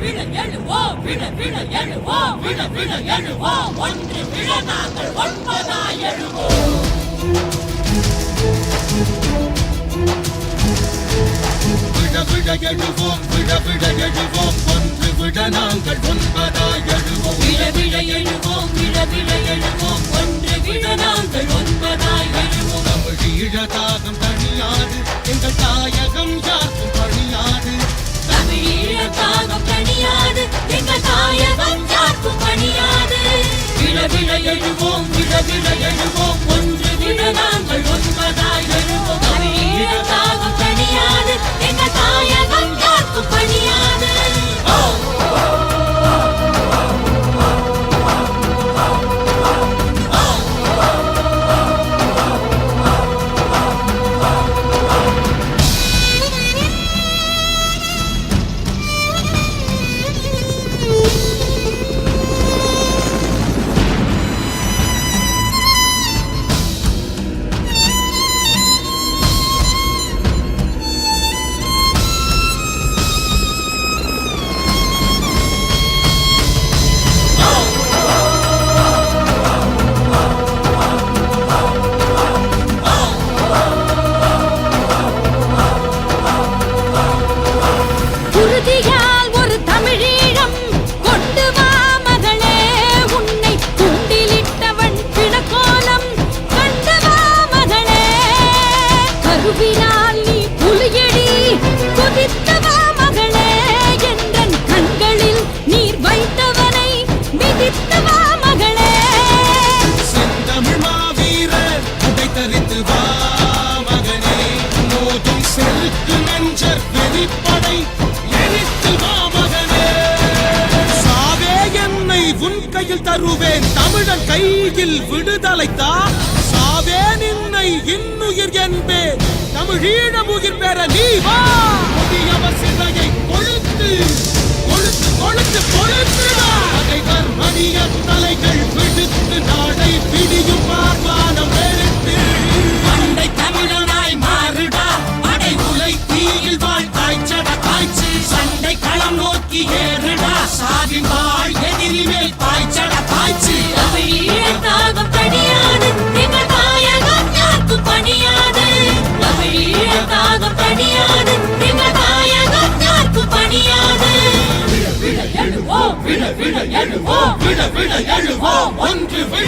விழ எழுவோம் விழ விழ எழுவோம் விழ விழ எழுவோம் ஒன்று விழ நாங்கள் ஒன்பதா எழுவோம் விழ விழ எழுவோம் விழ விழ எழுவோம் ஒன்று விழ நாங்கள் ஒன்று விழவில எழுவோம் விழவில எழுவோம் கையில் தருவேன். தமிழன் கையில் விடுதலை தான் சாவே இன்னுயிர் என்பே தமிழீழ முகிர் பெற நீ வா. எழுவோம் விட விட எழுவோம் ஒன்று விட